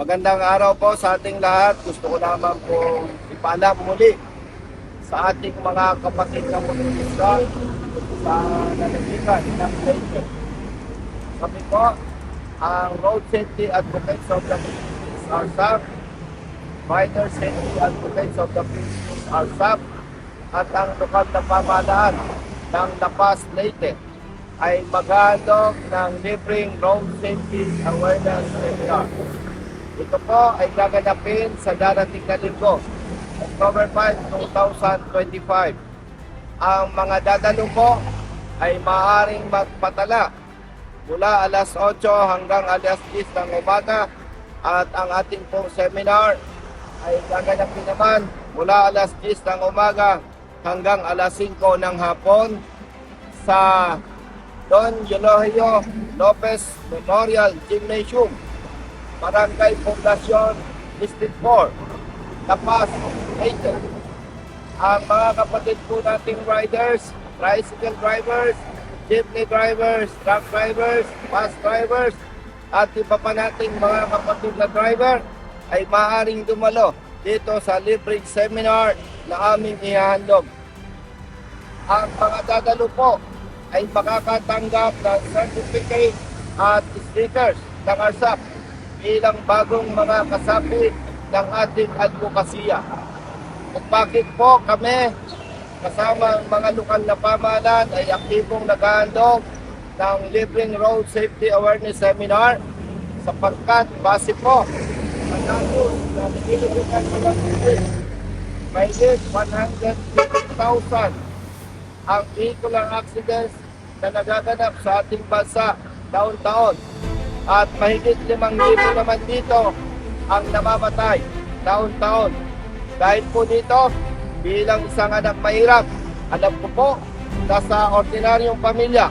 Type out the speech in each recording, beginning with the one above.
Magandang araw po sa ating lahat. Gusto ko naman po ipaalam muli sa ating mga kapatid na motorista sa nalaligan ng Leyte. Kami po ang Road Safety Advocates of the Philippines, RSAP, Rider Safety Advocates of the Philippines, RSAP, at ang lokal na pamahalaan ng Lapas Leyte ay maghandog ng libreng road safety awareness seminar. Ito po ay gaganapin sa darating na linggo, October 5, 2025. Ang mga dadalo po ay maaaring magpatala mula alas 8 hanggang alas 10 ng umaga at ang ating pong seminar ay gaganapin naman mula alas 10 ng umaga hanggang alas 5 ng hapon sa Don Eulogio Lopez Memorial Gymnasium, Barangay Poblacion, District 4, Tapas, Leyte. Ang mga kapatid po nating riders, tricycle drivers, jeepney drivers, truck drivers, bus drivers, at iba pa nating mga kapatid na driver ay maaaring dumalo dito sa libreng seminar na aming ihahandog. Ang mga dadalo po ay makakatanggap ng certificate at stickers ng ARSAP bilang bagong mga kasapi ng ating advokasya. Kung bakit po kami kasama ang mga lokal na pamahalaan ay aktibong naghahandog ng libreng road safety awareness seminar sapagkat base po sa datos na nililikan ng Pilipinas, may 150,000 ang vehicular accidents na nagaganap sa ating bansa taon-taon. At mahigit limang libo naman dito ang namamatay taon-taon. Dahil po dito, bilang isang anak mahirap, alam ko po na sa ordinaryong pamilya,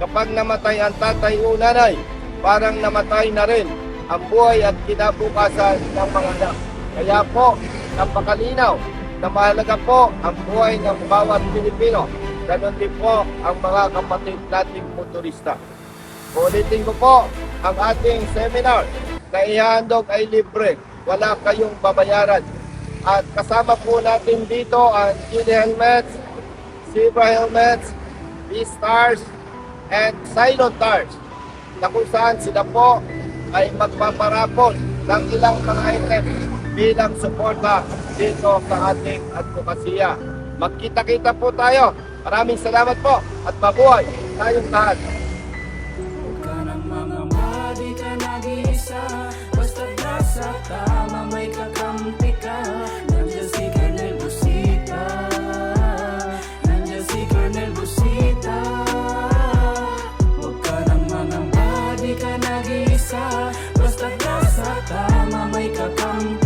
kapag namatay ang tatay o nanay, parang namatay na rin ang buhay at kinabukasan ng mga anak. Kaya po, napakalinaw na mahalaga po ang buhay ng bawat Pilipino. Ganon din po ang mga kapatid nating motorista. Ulitin ko po, ang ating seminar na ihandog ay libre. Wala kayong babayaran. At kasama po natin dito ang Gili helmets, Zebra helmets, V-Stars, and Silent Stars na kung saan sila po ay magpaparapon ng ilang mga items bilang suporta dito sa ating advokasya. Magkita-kita po tayo. Maraming salamat po at mabuhay tayong lahat. sa tama may kakang